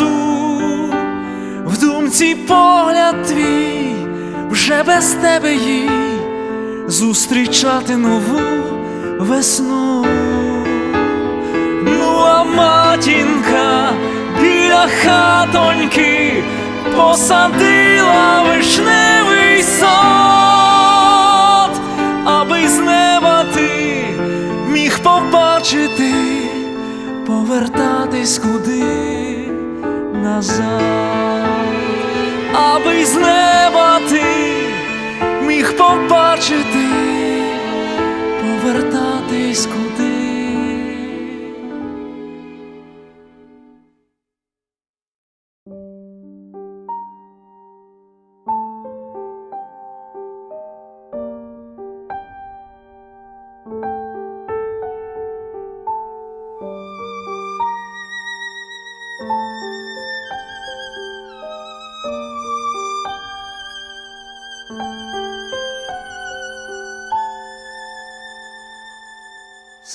Красу, в думці погляд твій, вже без тебе їй зустрічати нову весну. Ну, а матінка біля хатоньки посадила вишневий сад, аби з неба ти міг побачити, повертатись куди назад, аби з неба ти міг побачити, повертатись куди.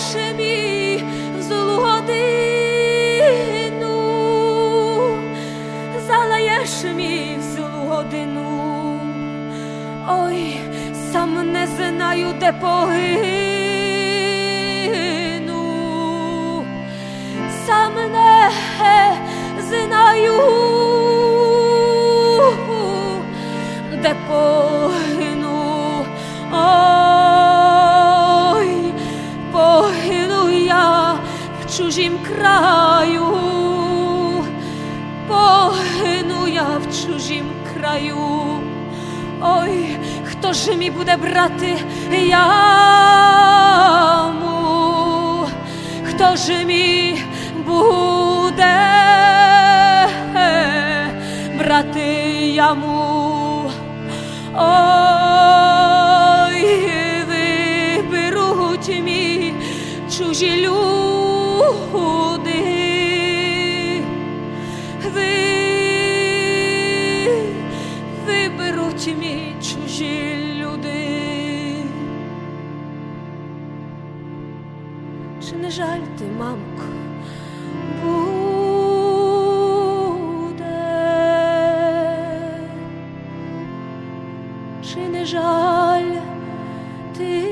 Залаєш мій в злу годину, залаєш мій в злу годину, ой, сам не знаю, де погину, сам не знаю, де погину. Ой, хто ж мій буде брати яму? Хто ж мій буде брати яму? Ой, чи не жаль ти?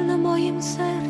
На моїм серці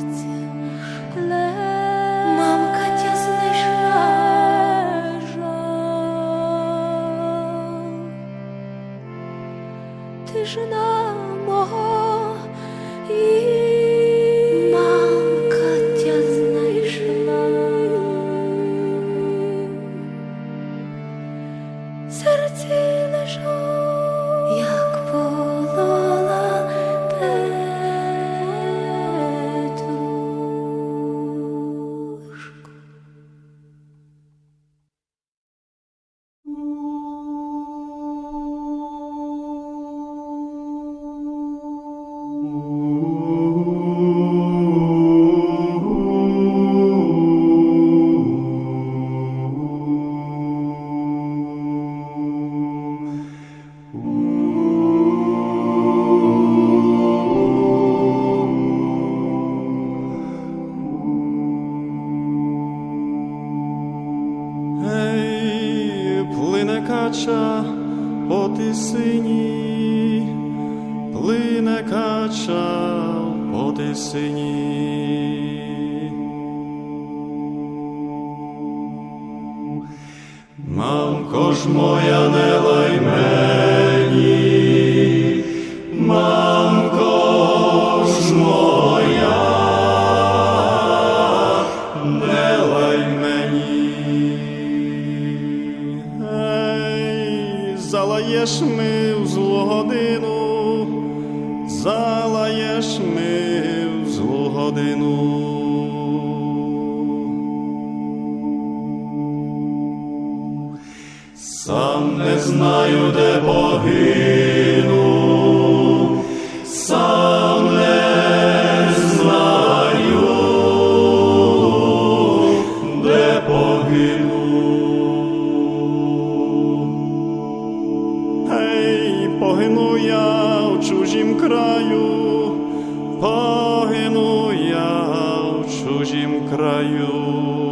Мамко ж моя, не лай мені, Сам не знаю, де погину, сам не знаю, де погину. Ей, погину я в чужім краю, погину я в чужім краю.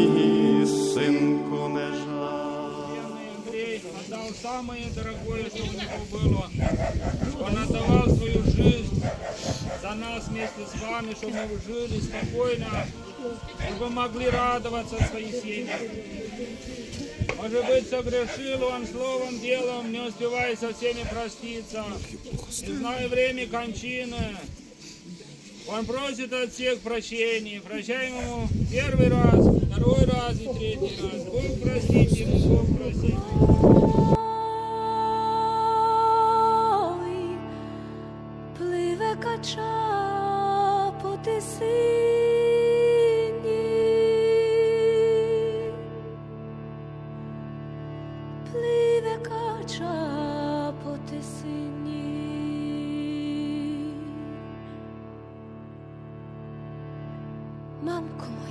самое дорогое, что у него было. Он отдавал свою жизнь за нас вместе с вами, чтобы мы жили спокойно, чтобы могли радоваться своей семье. Может быть, согрешил он словом, делом, не успевая со всеми проститься. Не зная время кончины. Он просит от всех прощения. Прощаем ему первый раз, второй раз и третий раз. Бог простит ему, Бог простит. Кача сині. Мамко моя,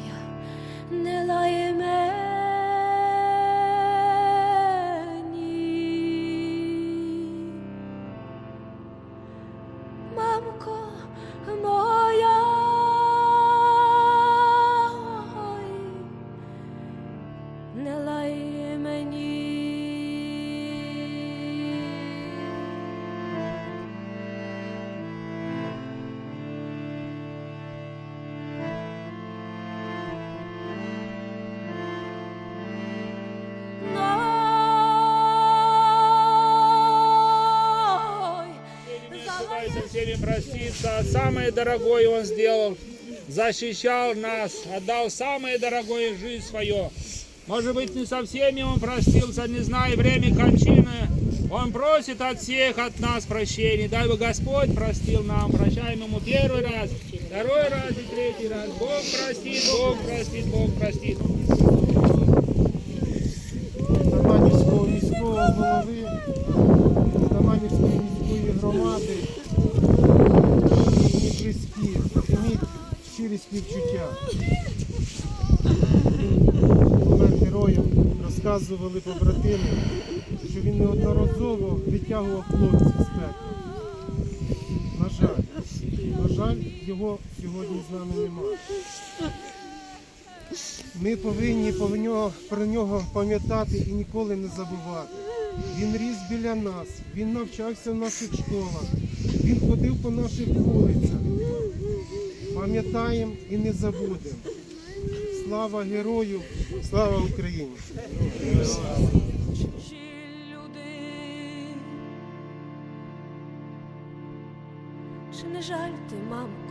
проститься. Самое дорогое он сделал. Защищал нас, отдал самое дорогое жизнь свое. Может быть, не со всеми он простился, не зная время кончины. Он просит от всех, от нас прощения. Дай бы Господь простил нам. Прощаем ему первый раз, второй раз и третий раз. Бог простит, Бог простит, Бог простит. Таманівського міського голови, Таманівської міської громади І близькі, прийміть щирі співчуття. Помер героєм, розказували побратими, що він неодноразово витягував хлопців з пекла. На жаль, на жаль, його сьогодні з нами немає. Ми повинні про нього пам'ятати і ніколи не забувати. Він ріс біля нас, він навчався в наших школах, він ходив по наших вулицях. Пам'ятаємо і не забудемо. Слава герою, слава Україні! Чи не жаль ти, мамко,